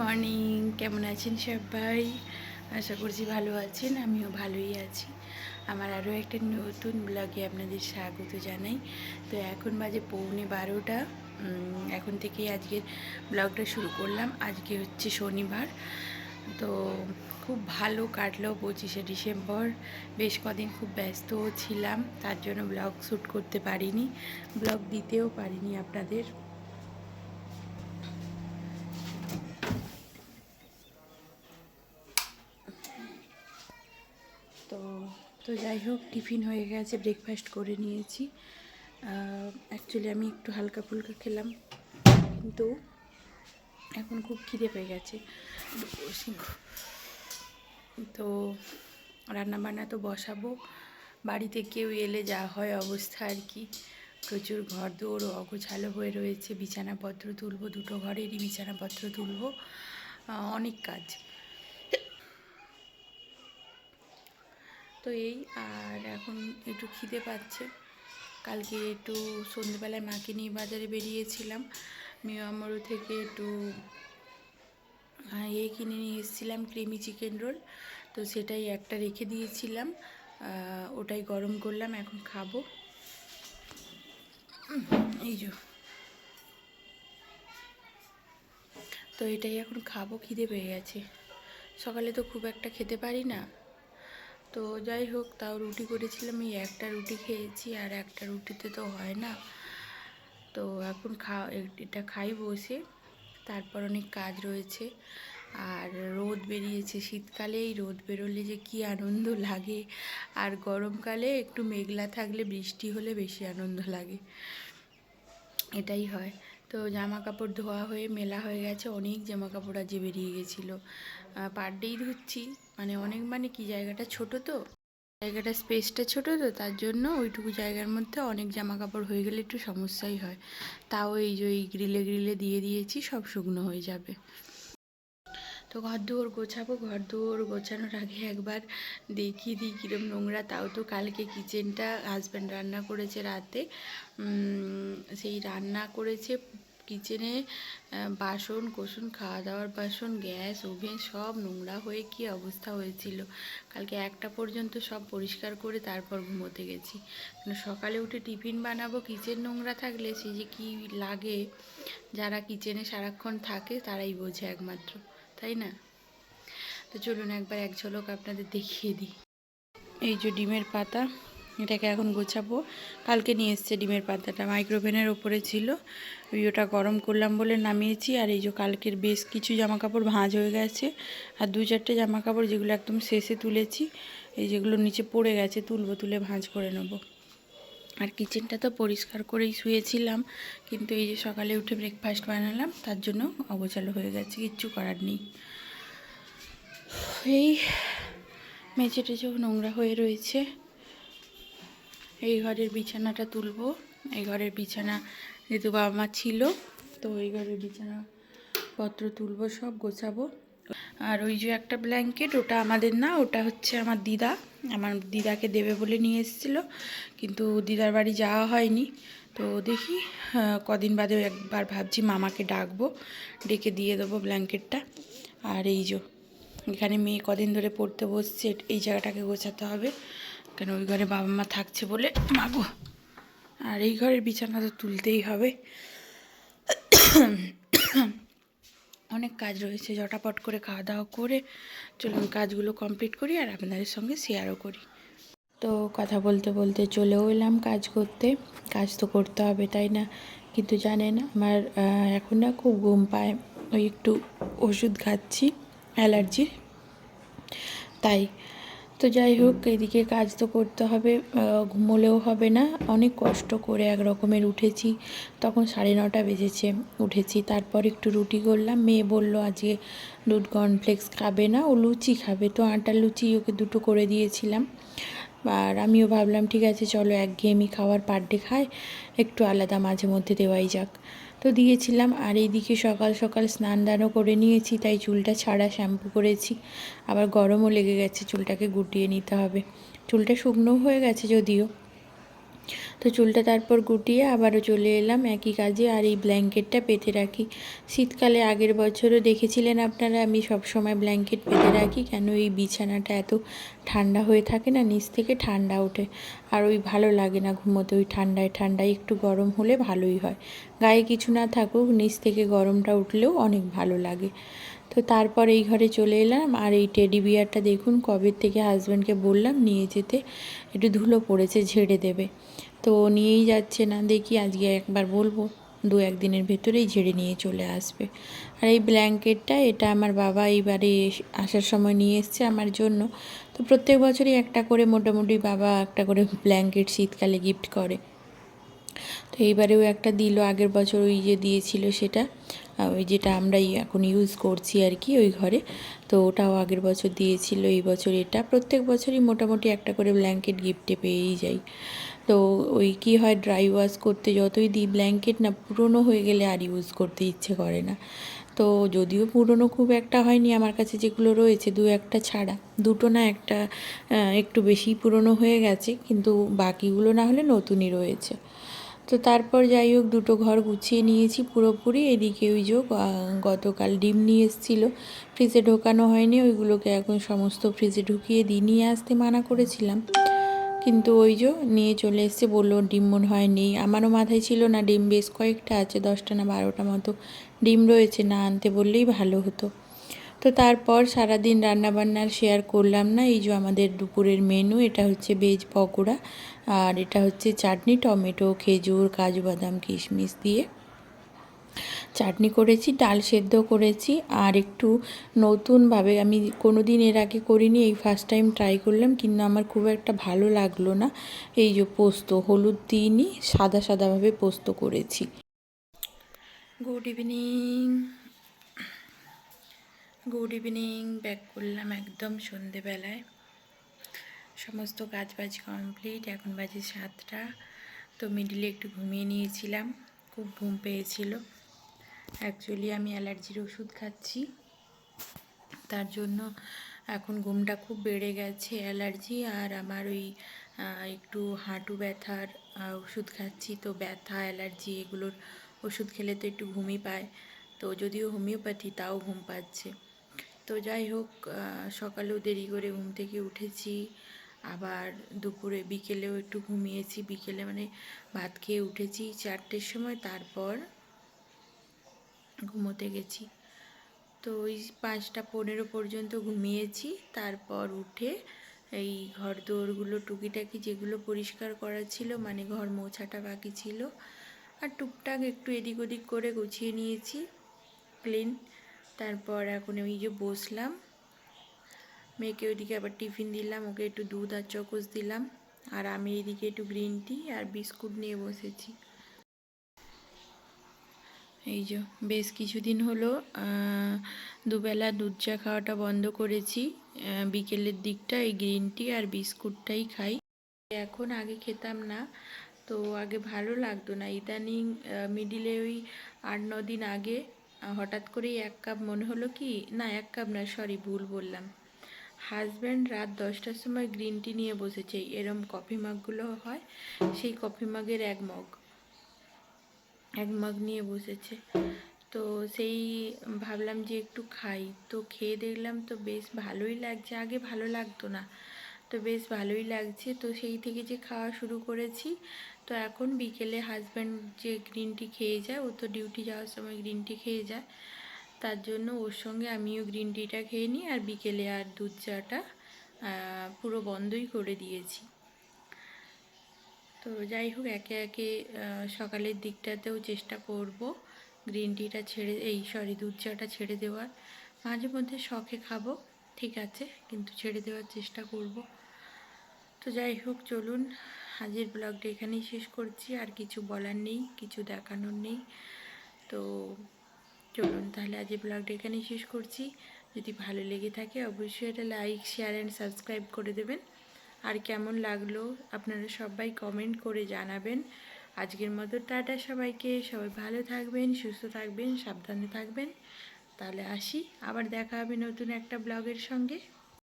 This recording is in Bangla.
মর্নিং, কেমন আছেন সবাই? আশা করছি ভালো আছেন, আমিও ভালোই আছি। আমার আরও একটা নতুন ব্লগে আপনাদের স্বাগত জানাই। তো এখন বাজে পৌনে বারোটা। এখন থেকেই আজকের ব্লগটা শুরু করলাম। আজকে হচ্ছে শনিবার। তো খুব ভালো কাটলো পঁচিশে ডিসেম্বর। বেশ কদিন খুব ব্যস্ত ছিলাম, তার জন্য ব্লগ শ্যুট করতে পারিনি। ব্লগ দিতেও পারিনি আপনাদের তো তো যাই হোক, টিফিন হয়ে গেছে ব্রেকফাস্ট করে নিয়েছি। অ্যাকচুয়ালি আমি একটু হালকা ফুলকা খেলাম, কিন্তু এখন খুব খিদে পেয়ে গেছে। তো রান্না বান্না তো বসাবো। বাড়িতে কেউ এলে যা হয় অবস্থা আর কি। প্রচুর ঘর দৌড় অগোছালো হয়ে রয়েছে, বিছানাপত্র তুলবো, দুটো ঘরেরই বিছানাপত্র তুলবো। অনেক কাজ। তো এই, আর এখন একটু খিদে পাচ্ছে। কালকে একটু সন্ধ্যেবেলায় মাকে নিয়ে বাজারে বেরিয়েছিলাম। মিয়ামরু থেকে একটু এ কিনে নিয়ে এসেছিলাম, ক্রিমি চিকেন রোল। তো সেটাই একটা রেখে দিয়েছিলাম। ওটাই গরম করলাম, এখন খাব। এই যে। তো এটাই এখন খাব, খিদে পেয়ে গেছে। সকালে তো খুব একটা খেতে পারি না। তো যাই হোক, তাও রুটি করেছিলাম। এই একটা রুটি খেয়েছি, আর একটা রুটিতে তো হয় না। তো এখন খা এটা খাই বসে। তারপর অনেক কাজ রয়েছে। আর রোদ বেরিয়েছে শীতকালে এই রোদ বেরোলে যে কি আনন্দ লাগে। আর গরমকালে একটু মেঘলা থাকলে বৃষ্টি হলে বেশি আনন্দ লাগে। এটাই হয়। তো জামা কাপড় ধোয়া হয়ে মেলা হয়ে গেছে, অনেক জামা কাপড় আজকে বেরিয়ে গেছিল। পার ডেই ধুচ্ছি মানে অনেক মানে কি জায়গাটা ছোট তো? জায়গাটা স্পেসটা ছোট তো, তার জন্য ওইটুকু জায়গার মধ্যে অনেক জামা কাপড় হয়ে গেলে একটু সমস্যাই হয়। তাও এই যে ওই গ্রিলে গ্রিলে দিয়ে দিয়েছি, সব শুকনো হয়ে যাবে। তো ঘর দুয়ার গোছাবো ঘর দুয়ার গোছানোর আগে একবার দেখিয়ে দিই কীরম নোংরা। তাও তো কালকে কিচেনটা হাজব্যান্ড রান্না করেছে রাতে। সেই রান্না করেছে কিচেনে বাসন কোসন খাওয়া দাওয়ার বাসন, গ্যাস, ওভেন সব নোংরা হয়ে কি অবস্থা হয়েছিল? কালকে একটা পর্যন্ত সব পরিষ্কার করে তারপর ঘুমোতে গেছি। কারণ সকালে উঠে টিফিন বানাবো কিচেন নোংরা থাকলে সে যে কি লাগে? যারা কিচেনে সারাক্ষণ থাকে তারাই বোঝে একমাত্র। তাই না? তো চলুন একবার এক ঝলক আপনাদের দেখিয়ে দিই। এই যে ডিমের পাতা, এটাকে এখন গোছাবো। কালকে নিয়ে এসছে ডিমের পাতাটা। মাইক্রোভেনের ওপরে ছিল। ওটা গরম করলাম বলে নামিয়েছি। আর এই যে কালকের বেশ কিছু জামা কাপড় ভাঁজ হয়ে গেছে। আর দু চারটে জামা কাপড় যেগুলো একদম শেষে তুলেছি, এই যেগুলো নিচে পড়ে গেছে, তুলবো, তুলে ভাঁজ করে নেব। আর কিচেনটা তো পরিষ্কার করেই শুয়েছিলাম, কিন্তু এই যে সকালে উঠে ব্রেকফাস্ট বানালাম, তার জন্য অগোছালো হয়ে গেছে, কিচ্ছু করার নেই। এই মেঝে টেঝেও নোংরা হয়ে রয়েছে। এই ঘরের বিছানাটা তুলবো। এই ঘরের বিছানা যেহেতু বাবা মা ছিল, তো এই ঘরের বিছানা পত্র তুলবো, সব গোছাবো। আর ওই যে একটা ব্ল্যাঙ্কেট ওটা আমাদের না, ওটা হচ্ছে আমার দিদা। আমার দিদাকে দেবে বলে নিয়ে এসেছিল, কিন্তু দিদার বাড়ি যাওয়া হয়নি। তো দেখি কদিন বাদে একবার ভাবছি মামাকে ডাকবো, ডেকে দিয়ে দেবো ব্ল্যাঙ্কেটটা আর এই যে, এখানে মেয়ে কদিন ধরে পড়তে বসছে, এই জায়গাটাকে গোছাতে হবে। কেন ওই ঘরে বাবা মা থাকছে বলে মাগো। আর এই ঘরের বিছানা তো তুলতেই হবে। অনেক কাজ রয়েছে। জটাপট করে খাওয়া দাওয়া করে চলুন কাজগুলো কমপ্লিট করি আর আপনাদের সঙ্গে শেয়ারও করি। তো কথা বলতে বলতে চলেও এলাম কাজ করতে। কাজ তো করতে হবে, তাই না? কিন্তু জানেন আমার এখন না খুব ঘুম পায়। ওই একটু ওষুধ খাচ্ছি, অ্যালার্জির। তাই তো যাই হোক, এদিকে কাজ তো করতে হবে ঘুমোলেও হবে না। অনেক কষ্ট করে এক রকমের উঠেছি। তখন সাড়ে নটা বেজেছে, উঠেছি। তারপর একটু রুটি করলাম। মেয়ে বলল, আজকে দুধ কর্নফ্লেক্স খাবে না, ও লুচি খাবে। তো আটার লুচি ওকে দুটো করে দিয়েছিলাম। আর আমিও ভাবলাম, ঠিক আছে, চলো একঘেয়েমি খাওয়ার পার ডে খায় একটু আলাদা মাঝে মধ্যে দেওয়াই যাক। তো দিয়েছিলাম আর এইদিকে সকাল সকাল স্নান দানও করে নিয়েছি, তাই চুলটা ছাড়া শ্যাম্পু করেছি। আবার গরমও লেগে গেছে, চুলটাকে গুটিয়ে নিতে হবে। চুলটা শুকনো হয়ে গেছে যদিও। তো চুলটা তারপর গুটিয়ে আবারও চলে এলাম একই কাজে আর এই ব্ল্যাঙ্কেটটা পেতে রাখি। শীতকালে আগের বছরও দেখেছিলেন আপনারা, আমি সব সময় ব্ল্যাঙ্কেট পেতে রাখি। কেন এই বিছানাটা এত ঠান্ডা হয়ে থাকে না, নিচ থেকে ঠান্ডা ওঠে। আর ওই ভালো লাগে না ঘুমোতে, ওই ঠান্ডায় ঠান্ডায় একটু গরম হলে ভালোই হয়। গায়ে কিছু না থাকুক, নিচ থেকে গরমটা উঠলেও অনেক ভালো লাগে। তো তারপর এই ঘরে চলে এলাম আর এই টেডি বিয়ারটা দেখুন কবে থেকে হাজব্যান্ডকে বললাম নিয়ে যেতে, একটু ধুলো পড়েছে ঝেড়ে দেবে। তো নিয়েই যাচ্ছে না, দেখি আজকে একবার বলব দু একদিনের ভেতরেই ঝেড়ে নিয়ে চলে আসবে। আর এই ব্ল্যাঙ্কেটটা এটা আমার বাবা এইবারে এস- আসার সময় নিয়ে এসছে আমার জন্য। তো প্রত্যেক বছরই একটা করে মোটামুটি বাবা একটা করে ব্ল্যাঙ্কেট শীতকালে গিফট করে। তো এইবারেও একটা দিল, আগের বছর ওই যে দিয়েছিল সেটা। ওই যেটা আমরা এই এখন ইউজ করছি আর কি ওই ঘরে। তো ওটাও আগের বছর দিয়েছিল, এই বছর এটা। প্রত্যেক বছরই মোটামুটি একটা করে ব্ল্যাঙ্কেট গিফটে পেয়েই যাই। তো ওই কি হয় ড্রাই ওয়াশ করতে যতই দিই ব্ল্যাঙ্কেট না, পুরনো হয়ে গেলে আর ইউজ করতে ইচ্ছে করে না। তো যদিও পুরনো খুব একটা হয়নি আমার কাছে যেগুলো রয়েছে দু একটা ছাড়া। দুটো না একটা একটু বেশি পুরনো হয়ে গেছে কিন্তু বাকিগুলো না হলে নতুনই রয়েছে। তো তারপর যাই হোক দুটো ঘর গুছিয়ে নিয়েছি পুরোপুরি। এদিকে ওই যে আহ, গতকাল ডিম নিয়ে এসেছিল। ফ্রিজে ঢোকানো হয়নি ওইগুলোকে এখন সমস্ত ফ্রিজে ঢুকিয়ে দিয়ে নিয়ে আসতে মানা করেছিলাম। কিন্তু ওই যে নিয়ে চলে এসছে, বলল ডিম মনে হয় নেই। আমারও মাথায় ছিল না, ডিম বেশ কয়েকটা আছে, দশটা না বারোটা মতো ডিম রয়েছে, না আনতে বললেই ভালো হতো। তো তারপর সারাদিন রান্নাবান্নার শেয়ার করলাম না, এই যে আমাদের দুপুরের মেনু এটা হচ্ছে ভেজ পকোড়া আর এটা হচ্ছে চাটনি, টমেটো, খেজুর, কাজু বাদাম, কিশমিশ দিয়ে। চাটনি করেছি, ডাল সেদ্ধ করেছি, আর একটু নতুনভাবে আমি কোনো দিন এর আগে করিনি, এই ফার্স্ট টাইম ট্রাই করলাম, কিন্তু আমার খুব একটা ভালো লাগল না। এই যে পোস্ত, হলুদ দিইনি, সাদা সাদাভাবে পোস্ত করেছি। Good evening good evening back করলাম একদম সন্ধেবেলায়। সমস্ত কাজ বাজ কমপ্লিট এখন বাজে সাতটা। তো মিডিলে একটু ঘুমিয়ে নিয়েছিলাম, খুব ঘুম পেয়েছিল। অ্যাকচুয়ালি আমি অ্যালার্জির ওষুধ খাচ্ছি। তার জন্য এখন ঘুমটা খুব বেড়ে গেছে, অ্যালার্জি, আর আমার ওই একটু হাঁটু ব্যথার ওষুধ খাচ্ছি। তো ব্যথা, অ্যালার্জি এগুলোর ওষুধ খেলে তো একটু ঘুমই পায়। তো যদিও হোমিওপ্যাথি, তাও ঘুম পাচ্ছে। তো যাই হোক সকালেও দেরি করে ঘুম থেকে উঠেছি। আবার দুপুরে, বিকেলেও একটু ঘুমিয়েছি। বিকেলে মানে ভাত খেয়ে উঠেছি চারটের সময়। তারপর ঘুমোতে গেছি। তো ওই পাঁচটা পনেরো পর্যন্ত ঘুমিয়েছি। তারপর উঠে এই ঘর দোরগুলো টুকিটাকি যেগুলো পরিষ্কার করা ছিল মানে ঘর মোছাটা বাকি ছিল, আর টুকটাক একটু এদিক ওদিক করে গুছিয়ে নিয়েছি ক্লিন তারপর এখন ওই যে বসলাম। মেয়েকে ওইদিকে আবার টিফিন দিলাম, ওকে একটু দুধ আর চকোস দিলাম। আর আমি এদিকে একটু গ্রিন টি আর বিস্কুট নিয়ে বসেছি। এই যে, বেশ কিছুদিন হলো দুবেলা দুধ চা খাওয়াটা বন্ধ করেছি। বিকেলের দিকটা এই গ্রিন টি আর বিস্কুটটাই খাই। এখন আগে খেতাম না, তো আগে ভালো লাগতো না। ইদানিং মিডিলে ওই আট, ন দিন আগে হঠাৎ করেই এক কাপ, মনে হলো কি, না, এক কাপ না সরি ভুল বললাম। হাজব্যান্ড রাত দশটার সময় গ্রিন টি নিয়ে বসেছে। এরম কফি মাগগুলো হয়, সেই কফি মাগের এক মগ। এক মগ নিয়ে বসেছে। তো সেই ভাবলাম যে একটু খাই। তো খেয়ে দেখলাম তো বেশ ভালোই লাগছে। আগে ভালো লাগতো না। তো বেশ ভালোই লাগছে। তো সেই থেকে যে খাওয়া শুরু করেছি, তো এখন বিকেলে হাজব্যান্ড যে গ্রিন টি খেয়ে যায়, ও তো ডিউটি যাওয়ার সময় গ্রিন টি খেয়ে যায়। তার জন্য ওর সঙ্গে আমিও গ্রিন টিটা খেয়ে নিই আর বিকেলে আর দুধ চাটা পুরো বন্ধই করে দিয়েছি। তো যাই হোক, একে একে সকালের দিকটাতেও চেষ্টা করব গ্রিন টিটা ছেড়ে, এই সরি দুধ চাটা ছেড়ে দেওয়ার। মাঝে মধ্যে শখে খাব, ঠিক আছে, কিন্তু ছেড়ে দেওয়ার চেষ্টা করব। তো যাই হোক, চলুন আজের ব্লগটা এখানেই শেষ করছি, আর কিছু বলার নেই, কিছু দেখানোর নেই। তো চলুন, তাহলে আজের ব্লগটা এখানেই শেষ করছি। যদি ভালো লেগে থাকে, অবশ্যই এটা লাইক শেয়ার অ্যান্ড সাবস্ক্রাইব করে দেবেন। আর কেমন লাগল আপনারা সবাই কমেন্ট করে জানাবেন। আজকের মতো টাটা সবাইকে, সবাই ভালো থাকবেন, সুস্থ থাকবেন, সাবধানে থাকবেন। তাহলে আসি, আবার দেখা হবে নতুন একটা ব্লগের সঙ্গে।